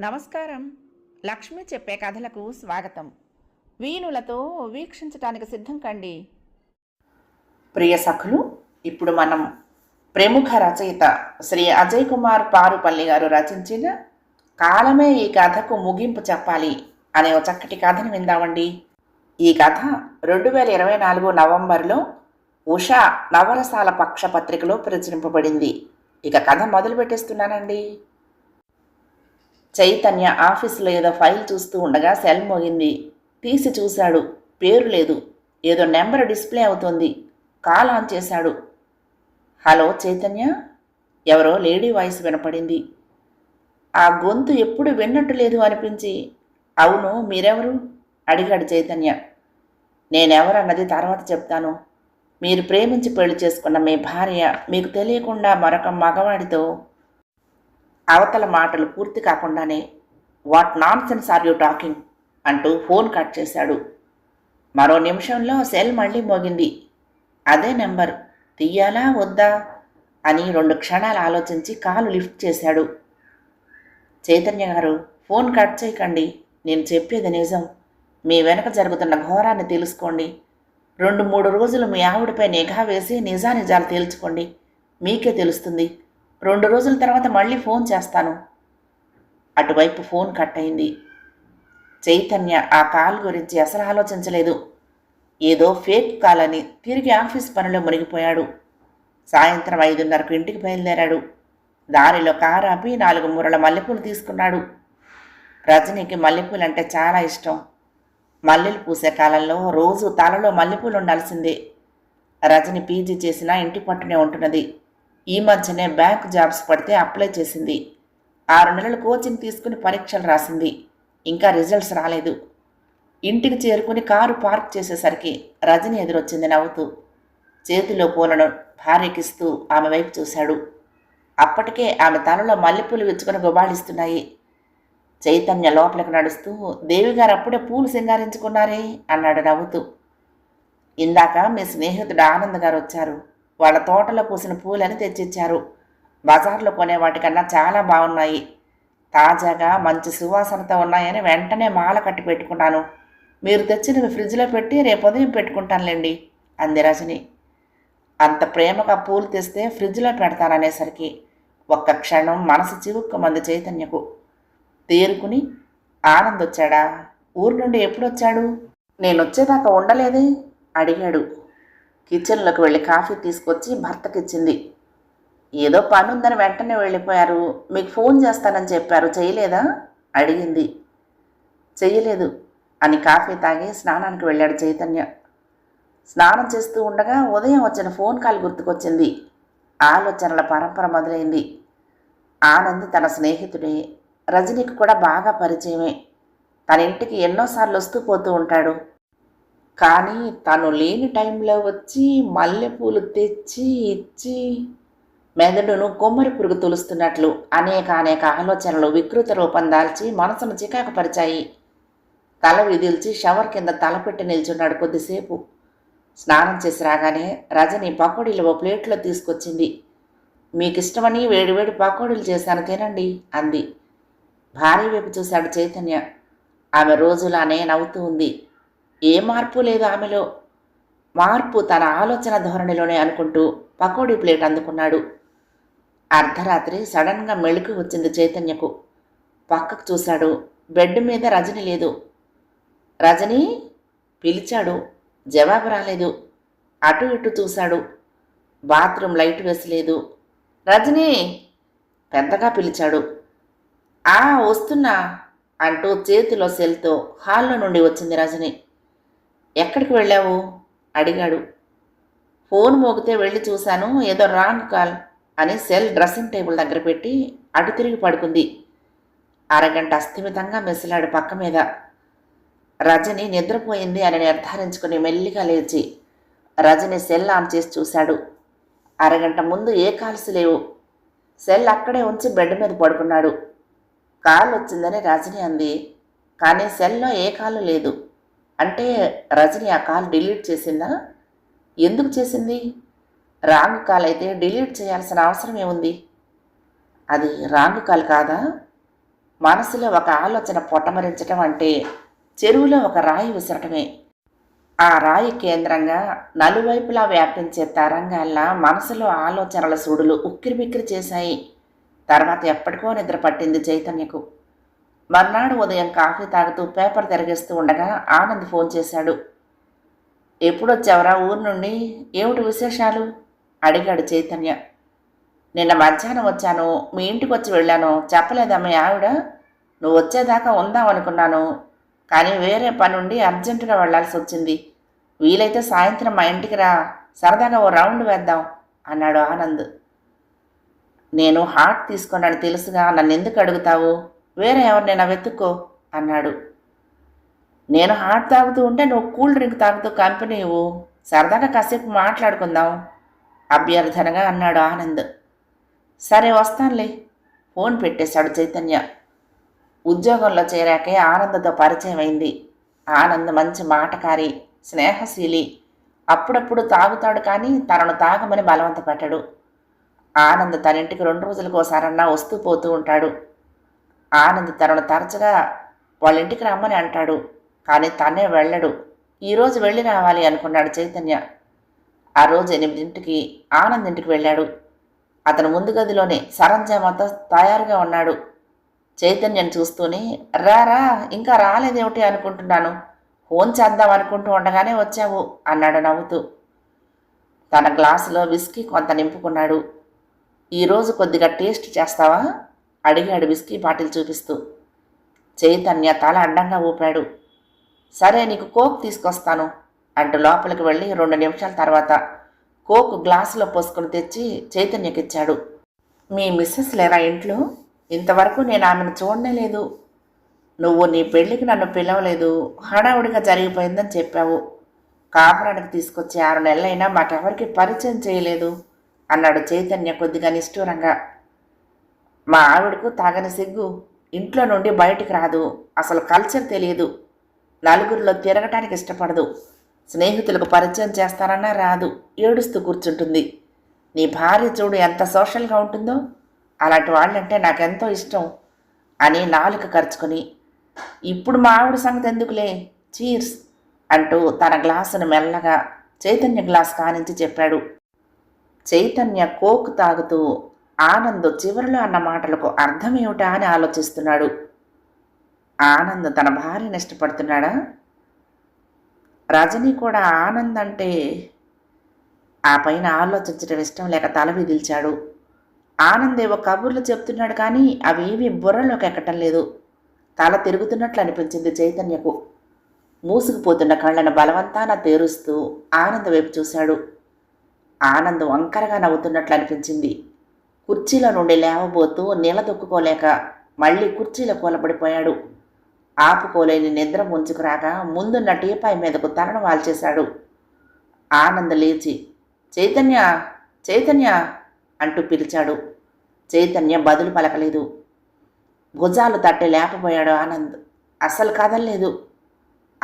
నమస్కారం. లక్ష్మి చెప్పే కథలకు స్వాగతం. వీణులతో వీక్షించటానికి సిద్ధం కండి. ప్రియ సఖులు ఇప్పుడు మనం ప్రముఖ రచయిత శ్రీ అజయ్ కుమార్ పారుపల్లి గారు రచించిన కాలమే ఈ కథకు ముగింపు చెప్పాలి అనే ఒక చక్కటి కథను విందామండి. ఈ కథ రెండు వేల ఇరవై నాలుగు నవంబర్లో ఉషా నవరసాల పక్ష పత్రికలో ప్రచురింపబడింది. ఇక కథ మొదలు పెట్టేస్తున్నానండి చైతన్య ఆఫీసులో ఏదో ఫైల్ చూస్తూ ఉండగా సెల్ మోగింది. తీసి చూశాడు. పేరు లేదు. ఏదో నెంబర్ డిస్ప్లే అవుతోంది. కాల్ ఆన్ చేశాడు. హలో చైతన్య? ఎవరో లేడీ వాయిస్ వినపడింది. ఆ గొంతు ఎప్పుడు విన్నట్టు లేదు అనిపించి అవును మీరెవరు? అడిగాడు చైతన్య. నేనెవరన్నది తర్వాత చెప్తాను. మీరు ప్రేమించి పెళ్ళి చేసుకున్న మీ భార్య మీకు తెలియకుండా మరొక మగవాడితో అవతల మాటలు పూర్తి కాకుండానే what nonsense are you talking? అంటూ ఫోన్ కట్ చేశాడు. మరో నిమిషంలో సెల్ మళ్ళీ మోగింది. అదే నెంబర్. తీయాలా వద్దా? అని రెండు క్షణాలు ఆలోచించి కాలు లిఫ్ట్ చేశాడు. చైతన్య గారు ఫోన్ కట్ చేయకండి. నేను చెప్పేది నిజం. మీ వెనక జరుగుతున్న ఘోరాన్ని తెలుసుకోండి. రెండు మూడు రోజులు మీ ఆవిడపై నిఘా వేసి నిజానిజాలు తేల్చుకోండి. మీకే తెలుస్తుంది. రెండు రోజుల తర్వాత మళ్ళీ ఫోన్ చేస్తాను. అటువైపు ఫోన్ కట్ అయింది. చైతన్య ఆ కాల్ గురించి అసలు ఆలోచించలేదు. ఏదో ఫేక్ కాల్ అని తిరిగి ఆఫీస్ పనిలో మునిగిపోయాడు. సాయంత్రం ఐదున్నరకు ఇంటికి బయలుదేరాడు. దారిలో కారు ఆపి నాలుగు మూరల మల్లెపూలు తీసుకున్నాడు. రజనీకి మల్లెపూలు అంటే చాలా ఇష్టం. మల్లెలు పూసే కాలంలో రోజు తలలో మల్లెపూలు ఉండాల్సిందే. రజని పీజీ చేసినా ఇంటి పట్టునే ఉంటున్నది. ఈ మధ్యనే బ్యాంక్ జాబ్స్ పడితే అప్లై చేసింది. ఆరు నెలలు కోచింగ్ తీసుకుని పరీక్షలు రాసింది. ఇంకా రిజల్ట్స్ రాలేదు. ఇంటికి చేరుకుని కారు పార్క్ చేసేసరికి రజని ఎదురొచ్చింది నవ్వుతూ చేతిలో పూలను భార్యకిస్తూ ఆమె వైపు చూశాడు. అప్పటికే ఆమె తలలో మల్లెపూలు విచ్చుకొని గుబాళిస్తున్నాయి. చైతన్య లోపలికి నడుస్తూ దేవిగారు అప్పుడే పూలు సింగారించుకున్నారే అన్నాడు నవ్వుతూ. ఇందాక మీ స్నేహితుడు ఆనంద్ గారు వచ్చారు. వాళ్ళ తోటలో పూసిన పూలని తెచ్చిచ్చారు. బజార్లో కొనే వాటికన్నా చాలా బాగున్నాయి. తాజాగా మంచి సువాసనతో ఉన్నాయని వెంటనే మాల కట్టి పెట్టుకున్నాను. మీరు తెచ్చినవి ఫ్రిడ్జ్లో పెట్టి రేపు ఉదయం పెట్టుకుంటానులేండి అంది రజని. అంత ప్రేమగా పూలు తెస్తే ఫ్రిడ్జ్లో పెడతాననేసరికి ఒక్క క్షణం మనసు చివుక్కుమంది చైతన్యకు. తేరుకుని ఆనంద్ వచ్చాడా? ఊరు నుండి ఎప్పుడొచ్చాడు? నేను వచ్చేదాకా ఉండలేదే? అడిగాడు. కిచెన్లోకి వెళ్ళి కాఫీ తీసుకొచ్చి భర్తకిచ్చింది ఏదో పని ఉందని వెంటనే వెళ్ళిపోయారు. మీకు ఫోన్ చేస్తానని చెప్పారు. చేయలేదా? అడిగింది. చెయ్యలేదు అని కాఫీ తాగి స్నానానికి వెళ్ళాడు చైతన్య. స్నానం చేస్తూ ఉండగా ఉదయం వచ్చిన ఫోన్ కాల్ గుర్తుకొచ్చింది. ఆలోచనల పరంపర మొదలైంది. ఆనంద్ తన స్నేహితుడే. రజనీకి కూడా బాగా పరిచయమే. తన ఇంటికి ఎన్నోసార్లు వస్తూ పోతూ ఉంటాడు. కానీ తను లేని టైంలో వచ్చి మల్లెపూలు తెచ్చి ఇచ్చి మెదడును కొమ్మరి పురుగు తొలుస్తున్నట్లు అనేక అనేక ఆలోచనలు వికృత రూపం దాల్చి మనసును చికాకుపరిచాయి. తల విదిల్చి షవర్ కింద తల పెట్టి నిల్చున్నాడు కొద్దిసేపు. స్నానం చేసి రాగానే రజని పకోడీలు ఓ ప్లేట్లో తీసుకొచ్చింది. మీకు ఇష్టమని వేడివేడి పకోడీలు చేశాను తినండి అంది. భార్య వైపు చూశాడు చైతన్య. ఆమె రోజులానే నవ్వుతూ ఉంది. ఏ మార్పు లేదు ఆమెలో. మార్పు తన ఆలోచన ధోరణిలోనే అనుకుంటూ పకోడీ ప్లేట్ అందుకున్నాడు. అర్ధరాత్రి సడన్గా మెళుకు వచ్చింది చైతన్యకు. పక్కకు చూశాడు. బెడ్ మీద రజని లేదు. రజని? పిలిచాడు. జవాబు రాలేదు. అటు ఇటు చూశాడు. బాత్రూమ్ లైట్ వేసలేదు రజని? పెద్దగా పిలిచాడు. ఆ వస్తున్నా అంటూ చేతిలో సెల్తో హాల్లో నుండి వచ్చింది రజని. ఎక్కడికి వెళ్ళావు? అడిగాడు. ఫోన్ మోగితే వెళ్ళి చూశాను ఏదో రాంగ్ కాల్ అని సెల్ డ్రెస్సింగ్ టేబుల్ దగ్గర పెట్టి అటు తిరిగి పడుకుంది. అరగంట అస్థిమితంగా మెసిలాడు పక్క మీద. రజని నిద్రపోయింది అని నిర్ధారించుకుని మెల్లిగా లేచి రజని సెల్ ఆన్ చేసి చూశాడు. అరగంట ముందు ఏ కాల్స్ లేవు. సెల్ అక్కడే ఉంచి బెడ్ మీద పడుకున్నాడు. కాల్ వచ్చిందని రజని అంది కానీ సెల్లో ఏ కాలు లేదు. అంటే రజని ఆ కాల్ డిలీట్ చేసిందా? ఎందుకు చేసింది? రాంగ్ కాల్ అయితే డిలీట్ చేయాల్సిన అవసరం ఏముంది? అది రాంగ్ కాల్ కాదా? మనసులో ఒక ఆలోచన పొట్టమరించటం అంటే చెరువులో ఒక రాయి విసరటమే. ఆ రాయి కేంద్రంగా నలువైపులా వ్యాపించే తరంగాల్లా మనసులో ఆలోచనల సూడులు ఉక్కిరిబిక్కిరి చేశాయి. తర్వాత ఎప్పటికో నిద్ర పట్టింది చైతన్యకు. మర్నాడు ఉదయం కాఫీ తాగుతూ పేపర్ తిరగేస్తూ ఉండగా ఆనంద్ ఫోన్ చేశాడు. ఎప్పుడొచ్చావరా ఊరు నుండి? ఏమిటి విశేషాలు? అడిగాడు చైతన్య. నిన్న మధ్యాహ్నం వచ్చాను. మీ ఇంటికి వచ్చి వెళ్ళాను చెప్పలేదమ్మ ఆవిడ? నువ్వు వచ్చేదాకా ఉందాం అనుకున్నాను కానీ వేరే పని ఉండి అర్జెంటుగా వెళ్ళాల్సి వచ్చింది వీలైతే సాయంత్రం మా ఇంటికి రా. సరదాగా ఓ రౌండ్ వేద్దాం అన్నాడు ఆనంద్. నేను హార్ట్ తీసుకున్నాను తెలుసుగా. నన్ను ఎందుకు అడుగుతావు? వేరే ఎవరినైనా వెతుక్కో అన్నాడు. నేను హాట్ తాగుతూ ఉంటే నువ్వు కూల్ డ్రింక్ తాగుతూ కంపెనీ ఇవ్వు సరదాగా కాసేపు మాట్లాడుకుందాం అభ్యర్థనగా అన్నాడు ఆనంద్. సరే వస్తానులే ఫోన్ పెట్టేశాడు చైతన్య. ఉద్యోగంలో చేరాకే ఆనందతో పరిచయం అయింది. ఆనంద్ మంచి మాటకారి స్నేహశీలి. అప్పుడప్పుడు తాగుతాడు కానీ తనను తాగమని బలవంత పెట్టడు. ఆనంద్ తన ఇంటికి రెండు రోజులకోసారన్నా వస్తూ పోతూ ఉంటాడు. ఆనంద్ తనను తరచుగా వాళ్ళ ఇంటికి రమ్మని అంటాడు. కానీ తనే వెళ్ళడు. ఈరోజు వెళ్ళి రావాలి అనుకున్నాడు చైతన్య. ఆ రోజు ఎనిమిదింటికి ఆనంద్ ఇంటికి వెళ్ళాడు. అతను ముందు గదిలోనే సరంజామాతో తయారుగా ఉన్నాడు. చైతన్యను చూస్తూనే రారా ఇంకా రాలేదేమిటి అనుకుంటున్నాను? ఫోన్ చేద్దాం అనుకుంటూ ఉండగానే వచ్చావు అన్నాడు నవ్వుతూ. తన గ్లాసులో విస్కీ కొంత నింపుకున్నాడు. ఈరోజు కొద్దిగా టేస్ట్ చేస్తావా? అడిగాడు విస్కీ బాటిల్ చూపిస్తూ. చైతన్య తల అడ్డంగా ఊపాడు. సరే నీకు కోక్ తీసుకొస్తాను అంటూ లోపలికి వెళ్ళి రెండు నిమిషాల తర్వాత కోక్ గ్లాసులో పోసుకుని తెచ్చి చైతన్యకిచ్చాడు. మీ మిస్సెస్ లేరా ఇంట్లో? ఇంతవరకు నేను ఆమెను చూడనే లేదు. నువ్వు నీ పెళ్ళికి నన్ను పిలవలేదు. హడావుడిగా జరిగిపోయిందని చెప్పావు. కాపురానికి తీసుకొచ్చి ఆరు నెలలైనా మాకెవరికి పరిచయం చేయలేదు అన్నాడు చైతన్య కొద్దిగా నిష్ఠూరంగా. మా ఆవిడకు తాగని సిగ్గు ఇంట్లో నుండి బయటికి రాదు. అసలు కల్చర్ తెలియదు. నలుగురిలో తిరగటానికి ఇష్టపడదు. స్నేహితులకు పరిచయం చేస్తానన్నా రాదు. ఏడుస్తూ కూర్చుంటుంది. నీ భార్య చూడు ఎంత సోషల్గా ఉంటుందో. అలాంటి వాళ్ళంటే నాకెంతో ఇష్టం అని నాలుక ఖర్చుకొని ఇప్పుడు మా ఆవిడ సంగతి ఎందుకులే? చీర్స్ అంటూ తన గ్లాసును మెల్లగా చైతన్య గ్లాస్ కానించి చెప్పాడు. చైతన్య కోక్ తాగుతూ ఆనంద్ చివరిలో అన్న మాటలకు అర్థమేమిటా అని ఆలోచిస్తున్నాడు. ఆనంద్ తన భార్యను ఇష్టపడుతున్నాడా? రజని కూడా ఆనంద్ అంటే ఆ పైన ఆలోచించడం ఇష్టం లేక తల విదిల్చాడు. ఆనంద్ ఏవో కబుర్లు చెప్తున్నాడు కానీ అవి ఏవి బుర్రలోకి ఎక్కటం లేదు. తల తిరుగుతున్నట్లు అనిపించింది చైతన్యకు. మూసుకుపోతున్న కళ్ళను బలవంతాన తేరుస్తూ ఆనంద్ వైపు చూశాడు. ఆనంద్ వంకరగా నవ్వుతున్నట్లు అనిపించింది. కుర్చీలో నుండి లేవబోతూ నిలదొక్కుకోలేక మళ్ళీ కుర్చీలో కూలబడిపోయాడు ఆపుకోలేని నిద్ర ముంచుకురాక ముందున్న టీపాయ్ మీదకు తలను వాల్చేశాడు. ఆనంద్ లేచి చైతన్య చైతన్య అంటూ పిలిచాడు. చైతన్య బదులు పలకలేదు. భుజాలు తట్టి లేకపోయాడు ఆనంద్. అస్సలు కదలలేదు.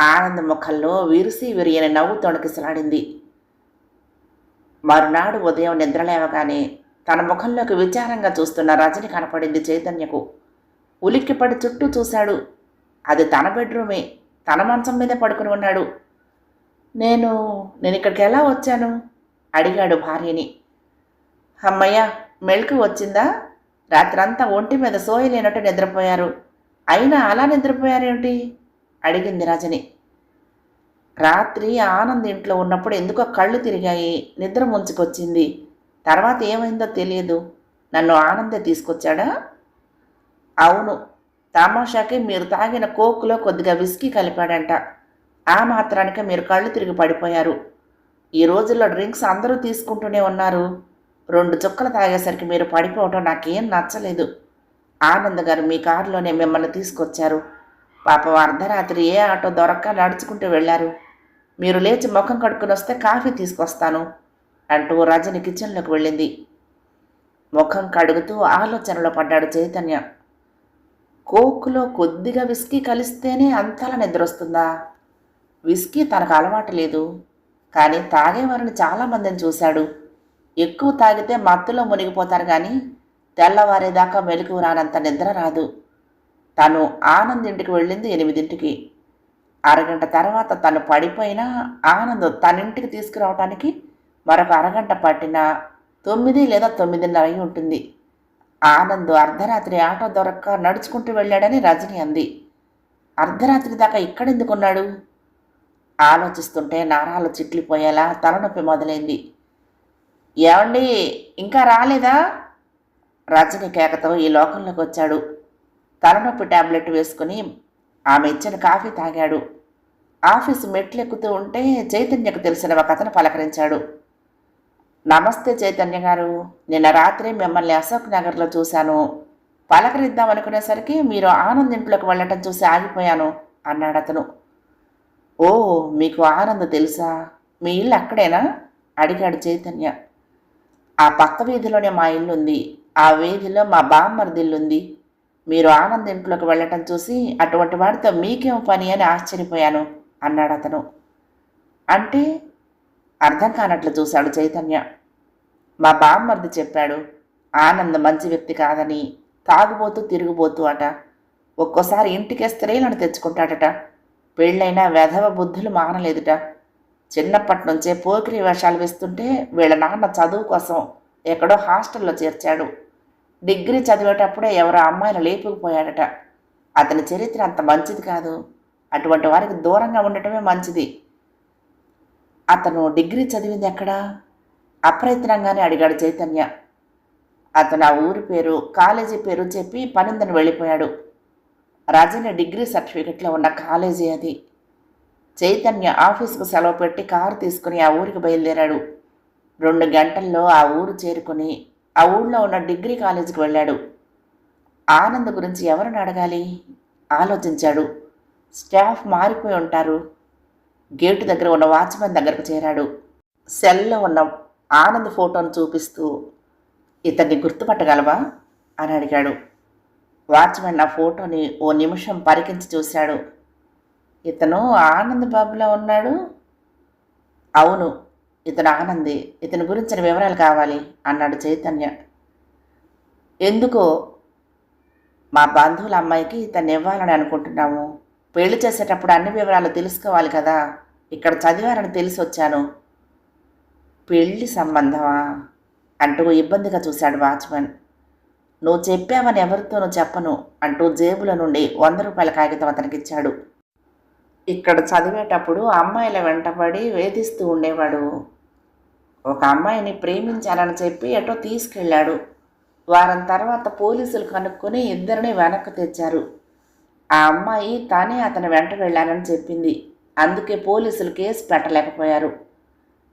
ఆనంద్ ముఖంలో విరిసి విరియని నవ్వు తొణకిసలాడింది. మరునాడు ఉదయం నిద్రలేవగానే తన ముఖంలోకి విచారంగా చూస్తున్న రజని కనపడింది చైతన్యకు. ఉలిక్కిపడి చుట్టూ చూశాడు. అది తన బెడ్రూమే. తన మంచం మీద పడుకుని ఉన్నాడు. నేను నేను ఇక్కడికి ఎలా వచ్చాను? అడిగాడు భార్యని. అమ్మయ్య మెలకు వచ్చిందా? రాత్రంతా ఒంటి మీద సోయలేనట్టు నిద్రపోయారు. అయినా అలా నిద్రపోయారేమిటి? అడిగింది రజని. రాత్రి ఆనంద్ ఇంట్లో ఉన్నప్పుడు ఎందుకో కళ్ళు తిరిగాయి. నిద్ర ముంచుకొచ్చింది. తర్వాత ఏమైందో తెలియదు. నన్ను ఆనందే తీసుకొచ్చాడా? అవును. తమాషాకి మీరు తాగిన కోకులో కొద్దిగా విస్కీ కలిపాడంట. ఆ మాత్రానికే మీరు కళ్ళు తిరిగి పడిపోయారు. ఈ రోజుల్లో డ్రింక్స్ అందరూ తీసుకుంటూనే ఉన్నారు. రెండు చుక్కలు తాగేసరికి మీరు పడిపోవటం నాకేం నచ్చలేదు. ఆనంద్ గారు మీ కారులోనే మిమ్మల్ని తీసుకొచ్చారు. పాపం అర్ధరాత్రి ఏ ఆటో దొరక్క నడుచుకుంటూ వెళ్ళారు. మీరు లేచి ముఖం కడుక్కుని వస్తే కాఫీ తీసుకొస్తాను. అంటూ రజని కిచెన్లోకి వెళ్ళింది. ముఖం కడుగుతూ ఆలోచనలో పడ్డాడు చైతన్య. కోక్లో కొద్దిగా విస్కీ కలిస్తేనే అంతలా నిద్రొస్తుందా? విస్కీ తనకు అలవాటు లేదు. కానీ తాగేవారిని చాలామందిని చూశాడు. ఎక్కువ తాగితే మత్తులో మునిగిపోతారు కానీ తెల్లవారేదాకా మెలకు రానంత నిద్ర రాదు. తను ఆనంద్ ఇంటికి వెళ్ళింది ఎనిమిదింటికి. అరగంట తర్వాత తను పడిపోయినా ఆనంద్ తన ఇంటికి మరొక అరగంట పట్టిన తొమ్మిది లేదా తొమ్మిదిన్నర అయి ఉంటుంది. ఆనంద్ అర్ధరాత్రి ఆటో దొరక్క నడుచుకుంటూ వెళ్ళాడని రజని అంది. అర్ధరాత్రి దాకా ఇక్కడెందుకున్నాడు? ఆలోచిస్తుంటే నారాలు చిట్లిపోయేలా తలనొప్పి మొదలైంది. ఏమండి ఇంకా రాలేదా? రజని కేకతో ఈ లోకంలోకి వచ్చాడు. తలనొప్పి టాబ్లెట్ వేసుకుని ఆమె ఇచ్చిన కాఫీ తాగాడు. ఆఫీసు మెట్లు ఎక్కుతూ ఉంటే చైతన్యకు తెలిసిన ఒక అతను పలకరించాడు. నమస్తే చైతన్య గారు. నిన్న రాత్రి మిమ్మల్ని అశోక్ నగర్లో చూశాను. పలకరిద్దాం అనుకునేసరికి మీరు ఆనంద్ ఇంట్లోకి వెళ్ళటం చూసి ఆగిపోయాను అన్నాడు అతను. ఓ మీకు ఆనంద్ తెలుసా? మీ ఇల్లు అక్కడేనా? అడిగాడు చైతన్య. ఆ పక్క వీధిలోనే మా ఇల్లు ఉంది. ఆ వీధిలో మా బామ్మర్ది ఇల్లుంది మీరు ఆనంద్ ఇంట్లోకి వెళ్ళటం చూసి అటువంటి వాడితో మీకేం పని అని ఆశ్చర్యపోయాను అన్నాడు అతను. అంటే అర్థం కానట్లు చూశాడు చైతన్య. మా బామ్మర్ది చెప్పాడు ఆనంద్ మంచి వ్యక్తి కాదని తాగుబోతూ తిరుగుబోతూ అట. ఒక్కోసారి ఇంటికే స్త్రీలను తెచ్చుకుంటాడట. పెళ్ళైనా వెధవ బుద్ధులు మానలేదుట. చిన్నప్పటి నుంచే పోకిరి వేషాలు వేస్తుంటే వీళ్ళ నాన్న చదువు కోసం ఎక్కడో హాస్టల్లో చేర్చాడు. డిగ్రీ చదివేటప్పుడే ఎవరో అమ్మాయిని లేపుకుపోయాడట. అతని చరిత్ర అంత మంచిది కాదు. అటువంటి వారికి దూరంగా ఉండటమే మంచిది. అతను డిగ్రీ చదివింది ఎక్కడా? అప్రయత్నంగానే అడిగాడు చైతన్య. అతను ఆ ఊరి పేరు కాలేజీ పేరు చెప్పి పనిందని వెళ్ళిపోయాడు. రజని డిగ్రీ సర్టిఫికెట్లో ఉన్న కాలేజీ అది. చైతన్య ఆఫీసుకు సెలవు పెట్టి కారు తీసుకుని ఆ ఊరికి బయలుదేరాడు. రెండు గంటల్లో ఆ ఊరు చేరుకుని ఆ ఊళ్ళో ఉన్న డిగ్రీ కాలేజీకి వెళ్ళాడు. ఆనంద్ గురించి ఎవరిని అడగాలి? ఆలోచించాడు. స్టాఫ్ మారిపోయి ఉంటారు. గేటు దగ్గర ఉన్న వాచ్మెన్ దగ్గరకు చేరాడు. సెల్లో ఉన్న ఆనంద్ ఫోటోను చూపిస్తూ ఇతన్ని గుర్తుపట్టగలవా? అని అడిగాడు. వాచ్మెన్ ఆ ఫోటోని ఓ నిమిషం పరికించి చూశాడు. ఇతను ఆనంద్ బాబులా ఉన్నాడు? అవును ఇతను ఆనంది. ఇతని గురించిన వివరాలు కావాలి అన్నాడు చైతన్య. ఎందుకో? మా బంధువుల అమ్మాయికి ఇతన్ని ఇవ్వాలని అనుకుంటున్నాము. పెళ్ళి చేసేటప్పుడు అన్ని వివరాలు తెలుసుకోవాలి కదా. ఇక్కడ చదివారని తెలిసి వచ్చాను పెళ్ళి సంబంధమా? అంటూ ఇబ్బందిగా చూశాడు వాచ్మెన్. నువ్వు చెప్పావని ఎవరితోనూ చెప్పను అంటూ జేబుల నుండి వంద రూపాయల కాగితం అతనికిచ్చాడు. ఇక్కడ చదివేటప్పుడు అమ్మాయిల వెంటబడి వేధిస్తూ ఉండేవాడు. ఒక అమ్మాయిని ప్రేమించాలని చెప్పి ఎటో తీసుకెళ్ళాడు. వారం తర్వాత పోలీసులు కనుక్కొని ఇద్దరిని వెనక్కు తెచ్చారు. ఆ అమ్మాయి తానే అతని వెంట వెళ్ళానని చెప్పింది. అందుకే పోలీసులు కేసు పెట్టలేకపోయారు.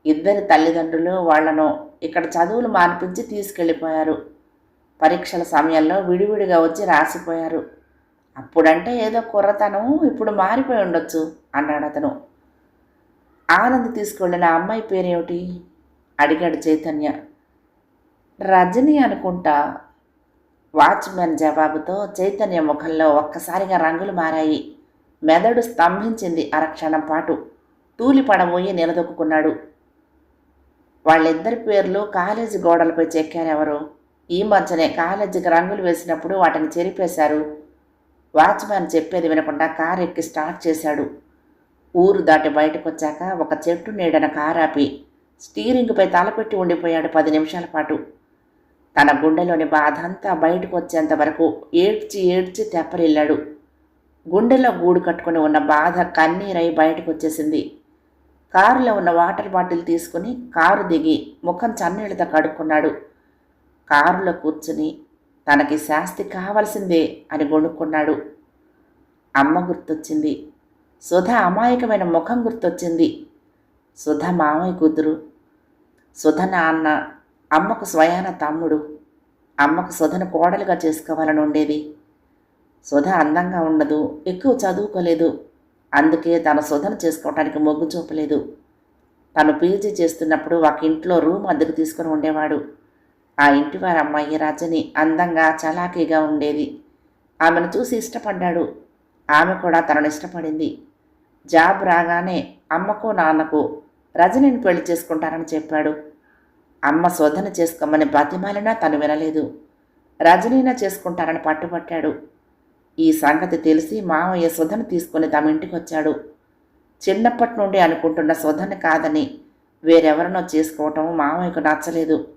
ఇద్దరి తల్లిదండ్రులు వాళ్ళను ఇక్కడ చదువులు మార్పించి తీసుకెళ్ళిపోయారు. పరీక్షల సమయంలో విడివిడిగా వచ్చి రాసిపోయారు. అప్పుడంటే ఏదో కుర్రతనం ఇప్పుడు మారిపోయి ఉండొచ్చు అన్నాడు అతను. ఆనంద్ తీసుకెళ్ళిన అమ్మాయి పేరేమిటి? అడిగాడు చైతన్య. రజని అనుకుంటా. వాచ్మెన్ జవాబుతో చైతన్య ముఖంలో ఒక్కసారిగా రంగులు మారాయి. మెదడు స్తంభించింది అరక్షణం పాటు. తూలి పడబోయి నిలదొక్కున్నాడు. వాళ్ళిద్దరి పేర్లు కాలేజీ గోడలపై చెక్కారెవరు ఈ మధ్యనే కాలేజీకి రంగులు వేసినప్పుడు వాటిని చెరిపేశారు. వాచ్మ్యాన్ చెప్పేది వినకుండా కారు ఎక్కి స్టార్ట్ చేశాడు. ఊరు దాటి బయటకొచ్చాక ఒక చెట్టు నీడన కారాపి స్టీరింగ్పై తలపెట్టి ఉండిపోయాడు పది నిమిషాల పాటు. తన గుండెలోని బాధ అంతా బయటకు వచ్చేంత వరకు ఏడ్చి ఏడ్చి తెప్పరిల్లాడు. గుండెలో గూడు కట్టుకుని ఉన్న బాధ కన్నీరై బయటకు వచ్చేసింది కారులో ఉన్న వాటర్ బాటిల్ తీసుకుని కారు దిగి ముఖం చన్నీళ్ళతో కడుక్కున్నాడు. కారులో కూర్చుని తనకి శాస్తి కావలసిందే అని గొణుక్కున్నాడు. అమ్మ గుర్తొచ్చింది. సుధ అమాయకమైన ముఖం గుర్తొచ్చింది. సుధ మామయ్య కూతురు. సుధ నాన్న అమ్మకు స్వయాన తమ్ముడు. అమ్మకు సుధను కోడలుగా చేసుకోవాలని ఉండేది. సుధ అందంగా ఉండదు ఎక్కువ చదువుకోలేదు. అందుకే తన శోధన చేసుకోవటానికి మొగ్గు చూపలేదు. తను పీజీ చేస్తున్నప్పుడు ఒక ఇంట్లో రూమ్ అద్దెకు తీసుకుని ఉండేవాడు. ఆ ఇంటి వారి అమ్మాయి రజని అందంగా చలాకీగా ఉండేది. ఆమెను చూసి ఇష్టపడ్డాడు. ఆమె కూడా తనను ఇష్టపడింది. జాబ్ రాగానే అమ్మకు నాన్నకు రజనిని పెళ్ళి చేసుకుంటానని చెప్పాడు. అమ్మ శోధన చేసుకోమని బతిమాలినా తను వినలేదు. రజనీనా చేసుకుంటారని పట్టుబట్టాడు. ఈ సంగతి తెలిసి మావయ్య సుధను తీసుకుని తమ ఇంటికి వచ్చాడు. చిన్నప్పటి నుండి అనుకుంటున్న సుధని కాదని వేరెవరినో చేసుకోవటం మావయ్యకు నచ్చలేదు.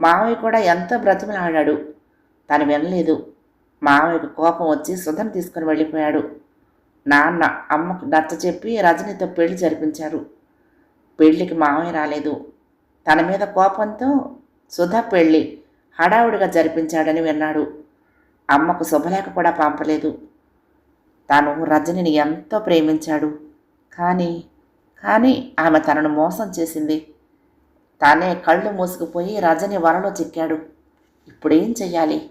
మావయ్య కూడా ఎంతో బ్రతిమలాడాడు. తను వినలేదు. మావయ్యకు కోపం వచ్చి సుధను తీసుకుని వెళ్ళిపోయాడు. నాన్న అమ్మకు నచ్చ చెప్పి రజనీతో పెళ్ళి జరిపించారు. పెళ్ళికి మావయ్య రాలేదు. తన మీద కోపంతో సుధ పెళ్ళి హడావుడిగా జరిపించాడని విన్నాడు. అమ్మకు శుభలేఖ కూడా పంపలేదు. తాను రజనిని ఎంతో ప్రేమించాడు. కానీ కానీ ఆమె తనను మోసం చేసింది. తానే కళ్ళు మూసుకుపోయి రజని వరలో చిక్కాడు. ఇప్పుడేం చెయ్యాలి?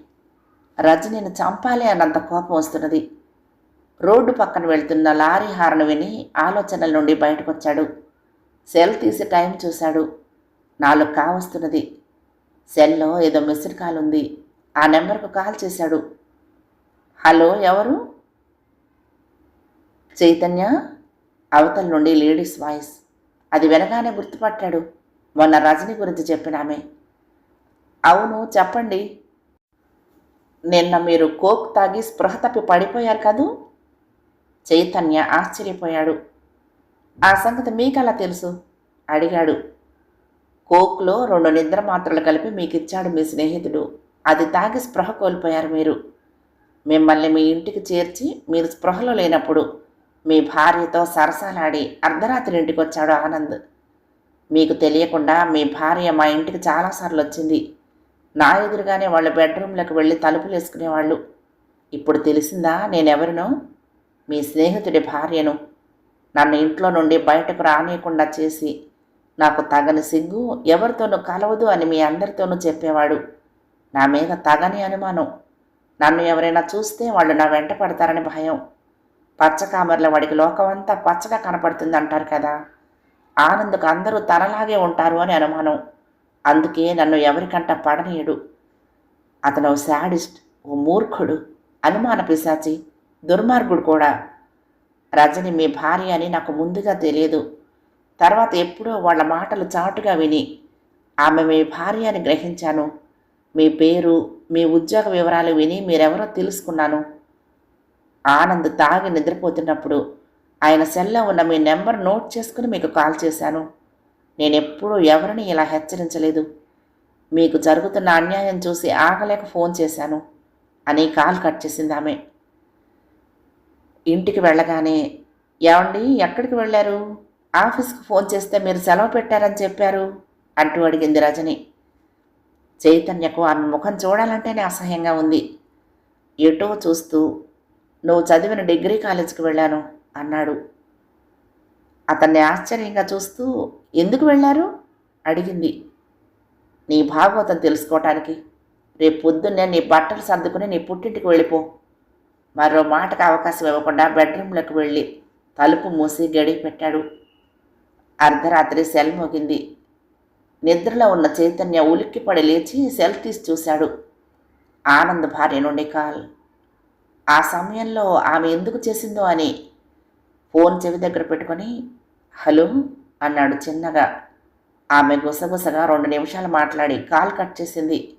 రజనిని చంపాలి అన్నంత కోపం వస్తున్నది. రోడ్డు పక్కన వెళ్తున్న లారీ హారను విని ఆలోచనల నుండి బయటకొచ్చాడు. సెల్ తీసి టైం చూశాడు. నాలుగు కావస్తున్నది. సెల్లో ఏదో మిస్డ్ కాల్ ఉంది. ఆ నెంబర్కు కాల్ చేశాడు. హలో ఎవరు? చైతన్య అవతల నుండి లేడీస్ వాయిస్. అది వినగానే గుర్తుపట్టాడు. మొన్న రజని గురించి చెప్పిన ఆమె అవును చెప్పండి. నిన్న మీరు కోక్ తాగి స్పృహ తప్పి పడిపోయారు కదూ? చైతన్య ఆశ్చర్యపోయాడు. ఆ సంగతి మీకలా తెలుసు? అడిగాడు. కోక్లో రెండు నిద్ర మాత్రలు కలిపి మీకు ఇచ్చాడు మీ స్నేహితుడు. అది తాగి స్పృహ కోల్పోయారు మీరు. మిమ్మల్ని మీ ఇంటికి చేర్చి మీరు స్పృహలో లేనప్పుడు మీ భార్యతో సరసాలాడి అర్ధరాత్రి ఇంటికి వచ్చాడు ఆనంద్. మీకు తెలియకుండా మీ భార్య మా ఇంటికి చాలాసార్లు వచ్చింది. నా ఎదురుగానే వాళ్ళ బెడ్రూమ్లోకి వెళ్ళి తలుపులు వేసుకునేవాళ్ళు. ఇప్పుడు తెలిసిందా నేనెవరినో? మీ స్నేహితుడి భార్యను. నన్ను ఇంట్లో నుండి బయటకు రానియకుండా చేసి నాకు తగని సిగ్గు ఎవరితోనూ కలవదు అని మీ అందరితోనూ చెప్పేవాడు. నా మీద తగని అనుమానం. నన్ను ఎవరైనా చూస్తే వాళ్ళు నా వెంట పడతారని భయం. పచ్చకామర్ల వాడికి లోకమంతా పచ్చగా కనపడుతుంది అంటారు కదా. ఆనందుకు అందరూ తనలాగే ఉంటారు అని అనుమానం. అందుకే నన్ను ఎవరికంట పడనీయడు. అతను ఓ శాడిస్ట్ ఓ మూర్ఖుడు అనుమాన పిశాచి దుర్మార్గుడు కూడా. రజని మీ భార్య అని నాకు ముందుగా తెలియదు. తర్వాత ఎప్పుడో వాళ్ళ మాటలు చాటుగా విని ఆమె మీ భార్య అని గ్రహించాను. మీ పేరు మీ ఉద్యోగ వివరాలు విని మీరెవరో తెలుసుకున్నాను. ఆనంద్ తాగి నిద్రపోతున్నప్పుడు ఆయన సెల్లో ఉన్న మీ నెంబర్ నోట్ చేసుకుని మీకు కాల్ చేశాను. నేనెప్పుడూ ఎవరిని ఇలా హెచ్చరించలేదు. మీకు జరుగుతున్న అన్యాయం చూసి ఆగలేక ఫోన్ చేశాను. అని కాల్ కట్ చేసింది ఆమె. ఇంటికి వెళ్ళగానే ఏమండి ఎక్కడికి వెళ్ళారు? ఆఫీస్కి ఫోన్ చేస్తే మీరు సెలవు పెట్టారని చెప్పారు అంటూ అడిగింది రజని. చైతన్యకు ఆమె ముఖం చూడాలంటేనే అసహ్యంగా ఉంది. ఎటో చూస్తూ నువ్వు చదివిన డిగ్రీ కాలేజీకి వెళ్ళాను అన్నాడు. అతన్ని ఆశ్చర్యంగా చూస్తూ ఎందుకు వెళ్ళారు? అడిగింది. నీ భాగవతం తెలుసుకోవటానికి రేపు పొద్దున్నే నీ బట్టలు సర్దుకుని నీ పుట్టింటికి వెళ్ళిపో. మరో మాటకు అవకాశం ఇవ్వకుండా బెడ్రూమ్లోకి వెళ్ళి తలుపు మూసి గడిపెట్టాడు అర్ధరాత్రి సెల్ మోగింది. నిద్రలో ఉన్న చైతన్య ఉలిక్కిపడి లేచి సెల్ తీసి చూశాడు. ఆనంద్ భార్య నుండి కాల్. ఆ సమయంలో ఆమె ఎందుకు చేసిందో అని ఫోన్ చెవి దగ్గర పెట్టుకొని హలో అన్నాడు చిన్నగా. ఆమె గుసగుసగా రెండు నిమిషాలు మాట్లాడి కాల్ కట్ చేసింది.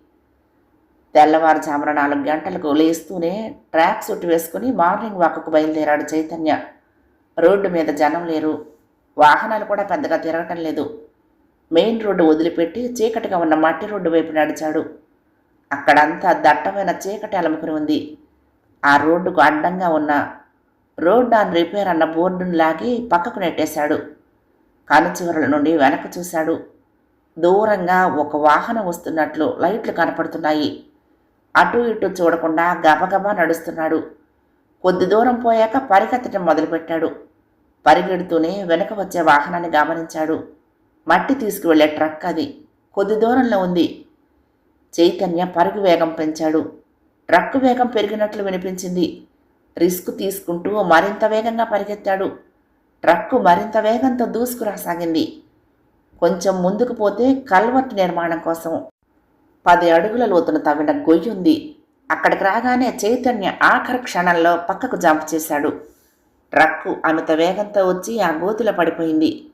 తెల్లవారుజామున నాలుగు గంటలకు లేస్తూనే ట్రాక్ సుట్టు వేసుకుని మార్నింగ్ వాక్కు బయలుదేరాడు చైతన్య. రోడ్డు మీద జనం లేరు. వాహనాలు కూడా పెద్దగా తిరగటం లేదు. మెయిన్ రోడ్డు వదిలిపెట్టి చీకటిగా ఉన్న మట్టి రోడ్డు వైపు నడిచాడు. అక్కడంతా దట్టమైన చీకటి అలముకుని ఉంది. ఆ రోడ్డుకు అడ్డంగా ఉన్న రోడ్ ఆన్ రిపేర్ అన్న బోర్డును లాగి పక్కకు నెట్టేశాడు. కనుచివరల నుండి వెనక చూశాడు. దూరంగా ఒక వాహనం వస్తున్నట్లు లైట్లు కనపడుతున్నాయి. అటు ఇటు చూడకుండా గబగబా నడుస్తున్నాడు. కొద్ది దూరం పోయాక పరిగెత్తడం మొదలుపెట్టాడు. పరిగెడుతూనే వెనక వచ్చే వాహనాన్ని గమనించాడు. మట్టి తీసుకువెళ్ళే ట్రక్ అది. కొద్ది దూరంలో ఉంది. చైతన్య పరుగు వేగం పెంచాడు. ట్రక్ వేగం పెరిగినట్లు వినిపించింది. రిస్క్ తీసుకుంటూ మరింత వేగంగా పరిగెత్తాడు. ట్రక్కు మరింత వేగంతో దూసుకురాసాగింది. కొంచెం ముందుకు పోతే కల్వర్ట్ నిర్మాణం కోసం పది అడుగుల లోతున తవ్విన గొయ్యుంది అక్కడికి రాగానే చైతన్య ఆఖరి క్షణంలో పక్కకు జంప్ చేశాడు. ట్రక్కు అమిత వేగంతో వచ్చి ఆ గోతుల పడిపోయింది.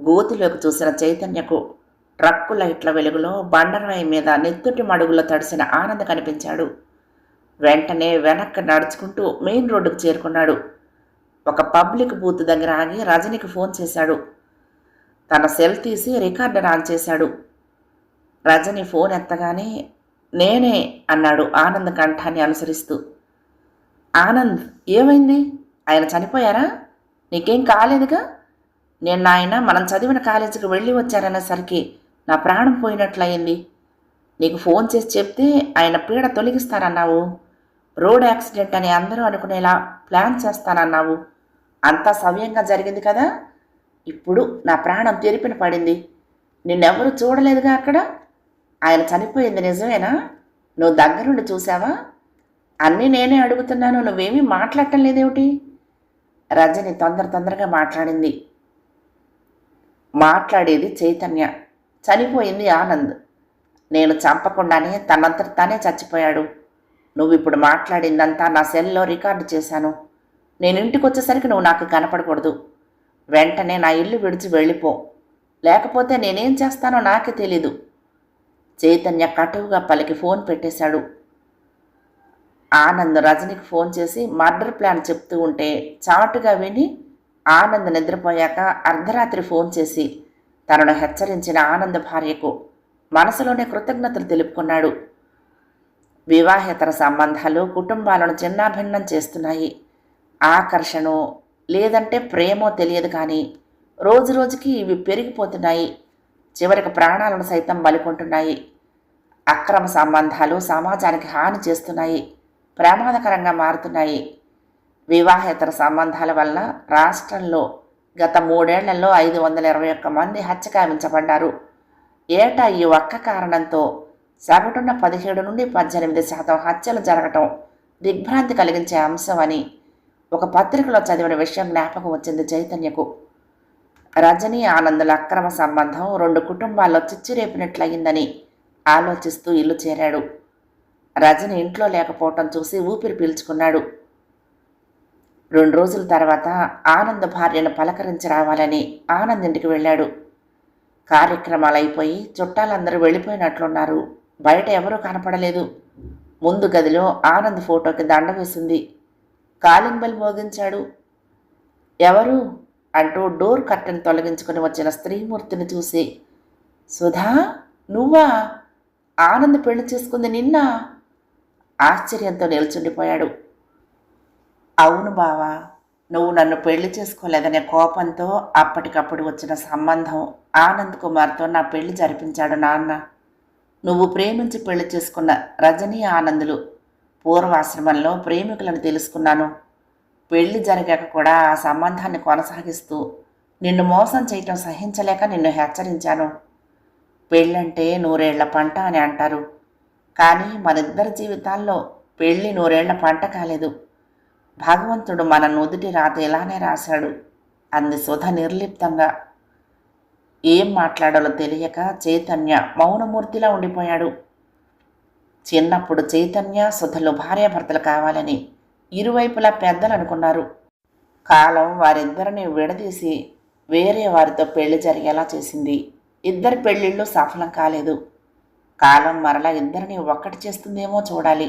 గోతిలోకి చూసిన చైతన్యకు ట్రక్కు లైట్ల వెలుగులో బండరాయి మీద నెత్తుటి మడుగులో తడిసిన ఆనంద్ కనిపించాడు. వెంటనే వెనక్కి నడుచుకుంటూ మెయిన్ రోడ్డుకు చేరుకున్నాడు. ఒక పబ్లిక్ బూత్ దగ్గర ఆగి రజనికి ఫోన్ చేశాడు. తన సెల్ తీసి రికార్డర్ ఆన్ చేశాడు. రజని ఫోన్ ఎత్తగానే నేనే అన్నాడు ఆనంద్ కంఠాన్ని అనుసరిస్తూ. ఆనంద్ ఏమైంది? ఆయన చనిపోయారా? నీకేం కాలేదుగా? నేను ఆయన మనం చదివిన కాలేజీకి వెళ్ళి వచ్చారనేసరికి నా ప్రాణం పోయినట్లయింది. నీకు ఫోన్ చేసి చెప్తే ఆయన పీడ తొలగిస్తారన్నావు. రోడ్ యాక్సిడెంట్ అని అందరూ అనుకునేలా ప్లాన్ చేస్తానన్నావు. అంతా సవ్యంగా జరిగింది కదా? ఇప్పుడు నా ప్రాణం తెరిపిన పడింది. నిన్నెవరూ చూడలేదుగా అక్కడ? ఆయన చనిపోయింది నిజమేనా? నువ్వు దగ్గరుండి చూసావా అన్నీ నేనే అడుగుతున్నాను నువ్వేమీ మాట్లాడటం లేదేమిటి? రజని తొందర తొందరగా మాట్లాడింది. మాట్లాడేది చైతన్య. చనిపోయింది ఆనంద్. నేను చంపకుండానే తనంతట తానే చచ్చిపోయాడు. నువ్వు ఇప్పుడు మాట్లాడిందంతా నా సెల్లో రికార్డు చేశాను. నేను ఇంటికి వచ్చేసరికి నువ్వు నాకు కనపడకూడదు. వెంటనే నా ఇల్లు విడిచి వెళ్ళిపో. లేకపోతే నేనేం చేస్తానో నాకే తెలీదు. చైతన్య కటువుగా పలికి ఫోన్ పెట్టేశాడు. ఆనంద్ రజనికి ఫోన్ చేసి మర్డర్ ప్లాన్ చెప్తూ ఉంటే చాటుగా విని ఆనంద్ నిద్రపోయాక అర్ధరాత్రి ఫోన్ చేసి తనను హెచ్చరించిన ఆనంద్ భార్యకు మనసులోనే కృతజ్ఞతలు తెలుపుకున్నాడు. వివాహేతర సంబంధాలు కుటుంబాలను చిన్నాభిన్నం చేస్తున్నాయి. ఆకర్షణో లేదంటే ప్రేమో తెలియదు కానీ రోజు రోజుకి ఇవి పెరిగిపోతున్నాయి. చివరికి ప్రాణాలను సైతం బలికొంటున్నాయి. అక్రమ సంబంధాలు సమాజానికి హాని చేస్తున్నాయి. ప్రమాదకరంగా మారుతున్నాయి. వివాహేతర సంబంధాల వల్ల రాష్ట్రంలో గత మూడేళ్ళలో ఐదు వందల ఇరవై ఒక్క మంది హత్య కావించబడ్డారు. ఏటా ఈ ఒక్క కారణంతో సగటున పదిహేడు నుండి పద్దెనిమిది శాతం హత్యలు జరగటం దిగ్భ్రాంతి కలిగించే అంశం అని ఒక పత్రికలో చదివిన విషయం జ్ఞాపకం వచ్చింది చైతన్యకు. రజనీ ఆనందుల అక్రమ సంబంధం రెండు కుటుంబాల్లో చిచ్చిరేపినట్లయిందని ఆలోచిస్తూ ఇల్లు చేరాడు. రజని ఇంట్లో లేకపోవటం చూసి ఊపిరి పీల్చుకున్నాడు. రెండు రోజుల తర్వాత ఆనంద్ భార్యను పలకరించి రావాలని ఆనంద్ ఇంటికి వెళ్ళాడు. కార్యక్రమాలు అయిపోయి చుట్టాలందరూ వెళ్ళిపోయినట్లున్నారు. బయట ఎవరూ కనపడలేదు. ముందు గదిలో ఆనంద్ ఫోటోకి దండ వేసింది. కాలింగ్ బెల్ మోగించాడు. ఎవరు? అంటూ డోర్ కర్టెన్ తొలగించుకుని వచ్చిన స్త్రీమూర్తిని చూసి సుధా నువ్వా? ఆనంద్ పెళ్ళి చేసుకుంది నిన్న? ఆశ్చర్యంతో నిల్చుండిపోయాడు. అవును బావా నువ్వు నన్ను పెళ్ళి చేసుకోలేదనే కోపంతో అప్పటికప్పుడు వచ్చిన సంబంధం ఆనంద్ కుమార్తో నా పెళ్ళి జరిపించాడు నాన్న. నువ్వు ప్రేమించి పెళ్ళి చేసుకున్న రజనీ ఆనందులు పూర్వాశ్రమంలో ప్రేమికులను తెలుసుకున్నాను. పెళ్ళి జరిగాక కూడా ఆ సంబంధాన్ని కొనసాగిస్తూ నిన్ను మోసం చేయటం సహించలేక నిన్ను హెచ్చరించాను. పెళ్ళంటే నూరేళ్ళ పంట అని అంటారు. కానీ మనిద్దరి జీవితాల్లో పెళ్ళి నూరేళ్ళ పంట కాలేదు. భగవంతుడు మన నుదుటి రాత ఇలానే రాశాడు? అంది సుధ నిర్లిప్తంగా. ఏం మాట్లాడాలో తెలియక చైతన్య మౌనమూర్తిలా ఉండిపోయాడు. చిన్నప్పుడు చైతన్య సుధలు భార్యాభర్తలు కావాలని ఇరువైపులా పెద్దలు అనుకున్నారు కాలం వారిద్దరిని విడదీసి వేరే వారితో పెళ్ళి జరిగేలా చేసింది. ఇద్దరి పెళ్ళిళ్ళు సఫలం కాలేదు. కాలం మరలా ఇద్దరిని ఒక్కటి చేస్తుందేమో చూడాలి.